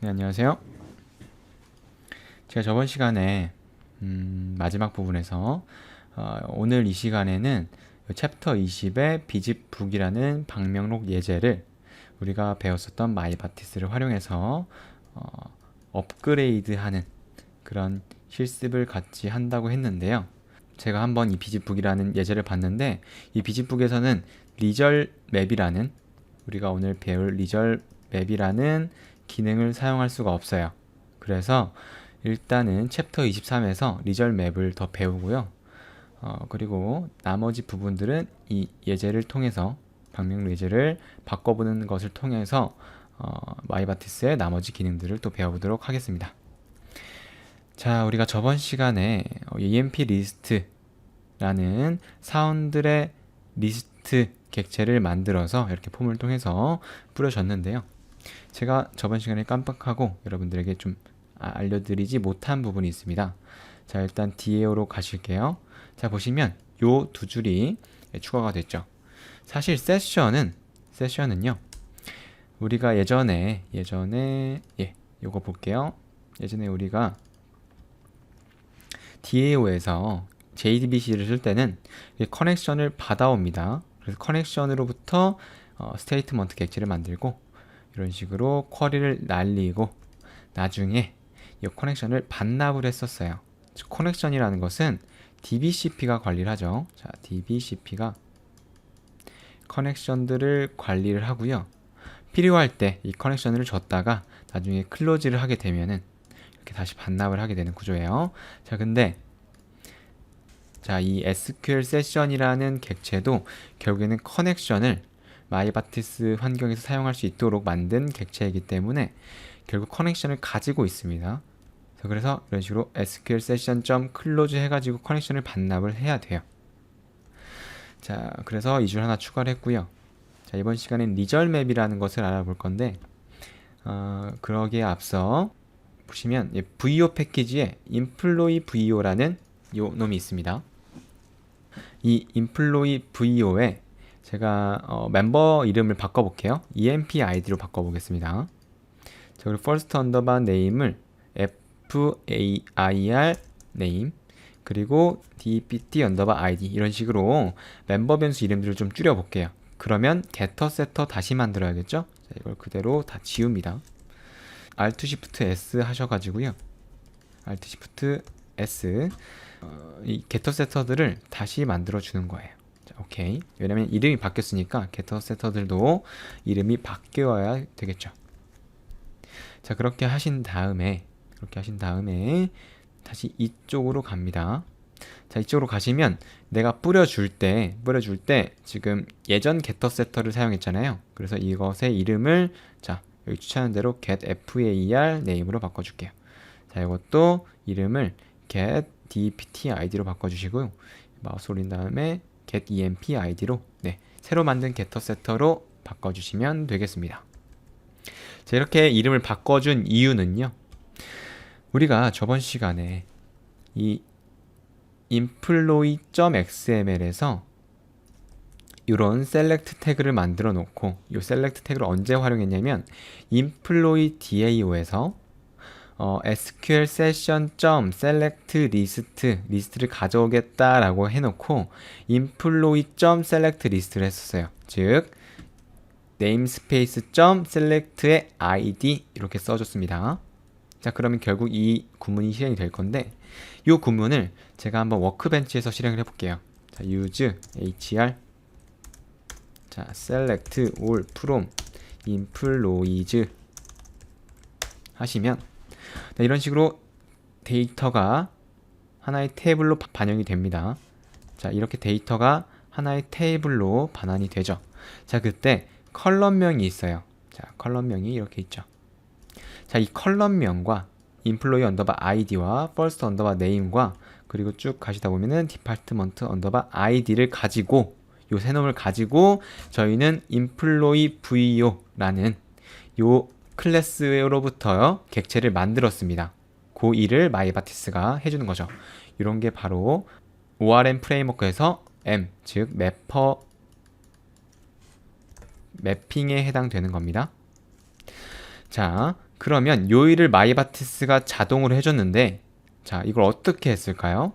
네, 안녕하세요. 제가 저번 시간에 음, 마지막 부분에서 어, 오늘 이 시간에는 챕터 20의 비집북이라는 방명록 예제를 우리가 배웠었던 마이바티스를 활용해서 어, 업그레이드하는 그런 실습을 같이 한다고 했는데요. 제가 한번 이 비집북이라는 예제를 봤는데 이 비집북에서는 리절 맵이라는 우리가 오늘 배울 리절 맵이라는 기능을 사용할 수가 없어요. 그래서 일단은 챕터 23에서 리절 맵을 더 배우고요. 어, 그리고 나머지 부분들은 이 예제를 통해서 방명록 예제를 바꿔보는 것을 통해서 어, 마이바티스의 나머지 기능들을 또 배워보도록 하겠습니다. 자, 우리가 저번 시간에 어, EMP 리스트라는 사운드의 리스트 객체를 만들어서 이렇게 폼을 통해서 뿌려줬는데요. 제가 저번 시간에 깜빡하고 여러분들에게 좀 아- 알려드리지 못한 부분이 있습니다. 자, 일단 DAO로 가실게요. 자, 보시면 요 두 줄이 추가가 됐죠. 사실 세션은 세션은요. 우리가 예전에 예전에 예, 요거 볼게요. 예전에 우리가 DAO에서 JDBC를 쓸 때는 이 커넥션을 받아옵니다. 그래서 커넥션으로부터 어, 스테이트먼트 객체를 만들고 이런 식으로 쿼리를 날리고 나중에 이 커넥션을 반납을 했었어요. 즉, 커넥션이라는 것은 DBCP가 관리를 하죠. 자, DBCP가 커넥션들을 관리를 하고요. 필요할 때 이 커넥션을 줬다가 나중에 클로즈를 하게 되면은 이렇게 다시 반납을 하게 되는 구조예요. 자, 근데 자, 이 SQL 세션이라는 객체도 결국에는 커넥션을 마이바티스 환경에서 사용할 수 있도록 만든 객체이기 때문에 결국 커넥션을 가지고 있습니다. 그래서 이런 식으로 SQL 점 클로즈 해가지고 커넥션을 반납을 해야 돼요. 자, 그래서 이 줄 하나 추가를 했고요. 자, 이번 시간엔 리절 맵이라는 것을 알아볼 건데, 어, 그러기에 앞서 보시면 이 VO 패키지에 employee VO라는 요 놈이 있습니다. 이 employee VO에 제가 어, 멤버 이름을 바꿔볼게요. EMP ID로 바꿔보겠습니다. 자, 그리고 first underbar name을 FAIR name 그리고 DPT underbar ID 이런 식으로 멤버 변수 이름들을 좀 줄여볼게요. 그러면 getter setter 다시 만들어야겠죠? 자, 이걸 그대로 다 지웁니다. Alt Shift S 하셔가지고요. Alt Shift S 어, 이 getter setter들을 다시 만들어 주는 거예요. 자, 오케이. 왜냐면 이름이 바뀌었으니까 getter setter들도 이름이 바뀌어야 되겠죠. 자, 그렇게 하신 다음에 그렇게 하신 다음에 다시 이쪽으로 갑니다. 자, 이쪽으로 가시면 내가 뿌려줄 때, 뿌려줄 때 지금 예전 getter setter를 사용했잖아요. 그래서 이것의 이름을 자, 여기 추천한 대로 get FAR name으로 바꿔 줄게요. 자, 이것도 이름을 get DPT ID로 바꿔 주시고요. 마우스 올린 다음에 get EMP ID로 네, 새로 만든 getter setter로 바꿔주시면 되겠습니다. 자, 이렇게 이름을 바꿔준 이유는요. 우리가 저번 시간에 이 employee.xml에서 이런 select 태그를 만들어 놓고 이 select 태그를 언제 활용했냐면 employee DAO에서 어, SQL session select list 리스트를 가져오겠다라고 해놓고 employee select list를 했었어요. 즉 namespace select의 id 이렇게 써줬습니다. 자 그러면 결국 이 구문이 실행이 될 건데 이 구문을 제가 한번 워크벤치에서 실행을 해볼게요. 자 use hr 자 select all from employees 하시면 네, 이런 식으로 데이터가 하나의 테이블로 바- 반영이 됩니다. 자 이렇게 데이터가 하나의 테이블로 반환이 되죠. 자 그때 컬럼명이 있어요. 자 컬럼명이 이렇게 있죠. 자, 이 컬럼명과 employee underbar id와 first underbar name과 그리고 쭉 가시다 보면은 department underbar id를 가지고 요 세 놈을 가지고 저희는 employee vo라는 요 클래스로부터 객체를 만들었습니다. 그 일을 마이바티스가 해주는 거죠. 이런 게 바로 ORM 프레임워크에서 M, 즉 매퍼 매핑에 해당되는 겁니다. 자, 그러면 요 일을 마이바티스가 자동으로 해줬는데 자 이걸 어떻게 했을까요?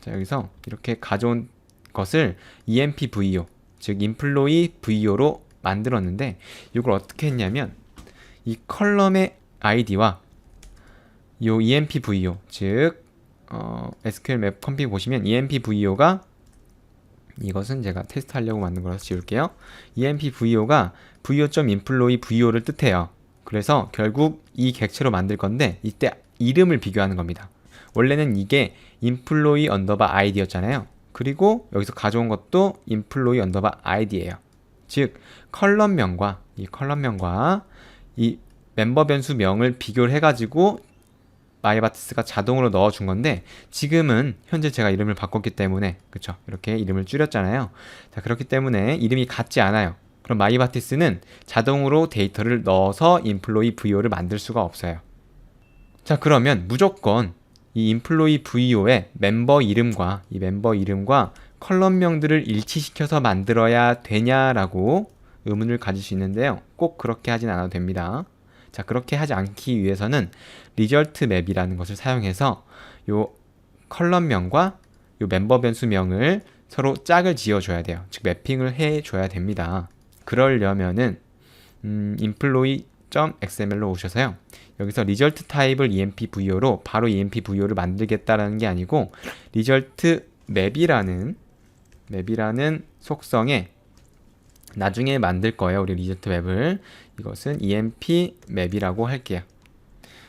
자 여기서 이렇게 가져온 것을 E EMP-VO 즉 employee VO로 만들었는데 이걸 어떻게 했냐면 이 컬럼의 아이디와 요 EMP-VO 즉 어, SQL 맵 컴피 보시면 EMP-VO가 이것은 제가 테스트하려고 만든 거라서 지울게요. EMP-VO가 VO.employee VO를 뜻해요. 그래서 결국 이 객체로 만들 건데 이때 이름을 비교하는 겁니다. 원래는 이게 employee 언더바 id였잖아요. 그리고 여기서 가져온 것도 employee 언더바 id예요. 즉 컬럼명과 이 컬럼명과 이 멤버 변수 명을 비교를 해가지고 마이바티스가 자동으로 넣어준 건데 지금은 현재 제가 이름을 바꿨기 때문에 그쵸 이렇게 이름을 줄였잖아요. 자 그렇기 때문에 이름이 같지 않아요. 그럼 마이바티스는 자동으로 데이터를 넣어서 인플로이 VO를 만들 수가 없어요. 자 그러면 무조건 이 인플로이 VO의 멤버 이름과 이 멤버 이름과 컬럼명들을 일치시켜서 만들어야 되냐라고 의문을 가질 수 있는데요. 꼭 그렇게 하진 않아도 됩니다. 자 그렇게 하지 않기 위해서는 리절트 맵이라는 것을 사용해서 요 컬럼명과 요 멤버 변수명을 서로 짝을 지어줘야 돼요. 즉 매핑을 해줘야 됩니다. 그러려면은 음, employee.xml로 오셔서요. 여기서 리절트 타입을 EMP-VO로 바로 EMP-VO를 만들겠다라는 게 아니고 리절트 맵이라는 맵이라는 속성에 나중에 만들 거예요. 우리 리절트 맵을 이것은 EMP 맵이라고 할게요.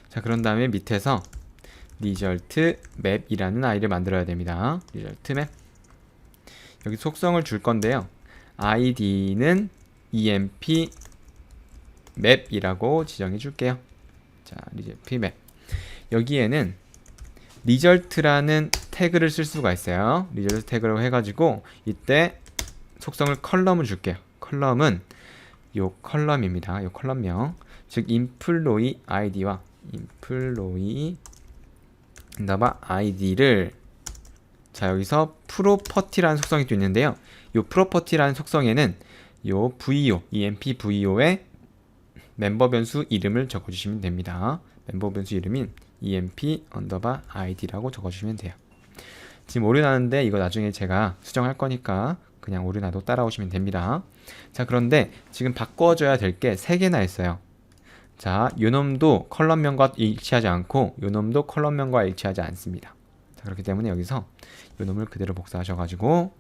자, 그런 다음에 밑에서 리절트 맵이라는 아이를 만들어야 됩니다. 리절트 맵. 여기 속성을 줄 건데요. id는 emp 맵이라고 지정해 줄게요. 자, 리절트 맵. 여기에는 리절트라는 태그를 쓸 수가 있어요. 리절트 태그라고 해가지고 이때 속성을 컬럼을 줄게요. 컬럼은 요 컬럼입니다. 요 컬럼명. 즉 employee id와 employee 나바 id를 자 여기서 프로퍼티라는 속성이 또 있는데요. 요 프로퍼티라는 속성에는 요 VO, EMP VO의 멤버 변수 이름을 적어주시면 됩니다. 멤버 변수 이름인 EMP 언더바 ID라고 적어주시면 돼요. 지금 오류 나는데 이거 나중에 제가 수정할 거니까 그냥 오류 나도 따라오시면 됩니다. 자 그런데 지금 바꿔줘야 될 게 세 개나 있어요. 자, 요 놈도 컬럼명과 일치하지 않고 요 놈도 컬럼명과 일치하지 않습니다. 자, 그렇기 때문에 여기서 요 놈을 그대로 복사하셔가지고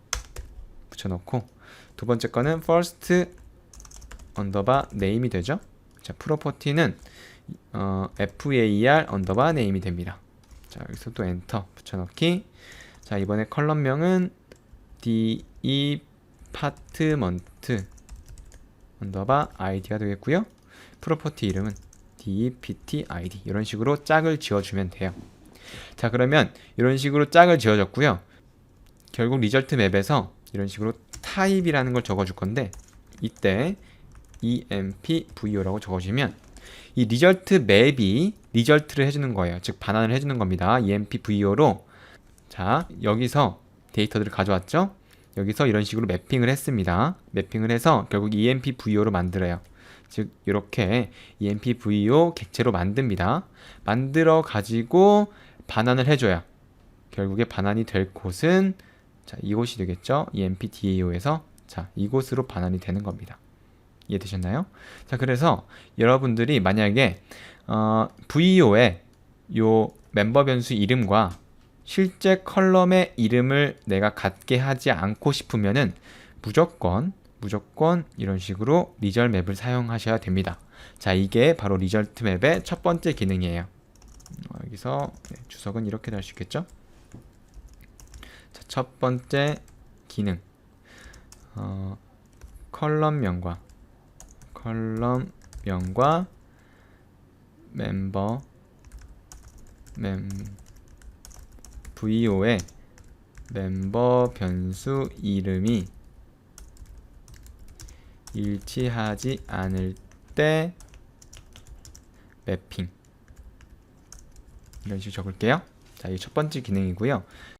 붙여놓고 두 번째 거는 first 언더바 name이 되죠. 자, 프로퍼티는 어, var 언더바 name이 됩니다. 자, 여기서 또 엔터 붙여넣기. 자, 이번에 컬럼명은 department 언더바 id가 되겠고요. 프로퍼티 이름은 dptid 이런 식으로 짝을 지어주면 돼요. 자 그러면 이런 식으로 짝을 지어줬고요. 결국 리절트 맵에서 이런 식으로 타입이라는 걸 적어줄 건데 이때 empvo라고 적어주면 이 리절트 맵이 리절트를 해주는 거예요. 즉 반환을 해주는 겁니다. Empvo로 자 여기서 데이터들을 가져왔죠. 여기서 이런 식으로 매핑을 했습니다. 매핑을 해서 결국 empvo로 만들어요. 즉 이렇게 EMP-VO 객체로 만듭니다. 만들어 가지고 반환을 해줘야 결국에 반환이 될 곳은 자 이곳이 되겠죠. EMP-DAO에서 자 이곳으로 반환이 되는 겁니다. 이해되셨나요? 자 그래서 여러분들이 만약에 어, VO의 요 멤버 변수 이름과 실제 컬럼의 이름을 내가 같게 하지 않고 싶으면은 무조건 무조건 이런 식으로 리절 맵을 사용하셔야 됩니다. 자, 이게 바로 리절트 맵의 첫 번째 기능이에요. 어, 여기서 네, 주석은 이렇게 달수 있겠죠? 자, 첫 번째 기능. 어, 컬럼명과 컬럼명과 멤버 멤 VO의 멤버 변수 이름이 일치하지 않을 때 매핑 이런 식으로 적을게요. 자, 이게 첫 번째 기능이고요.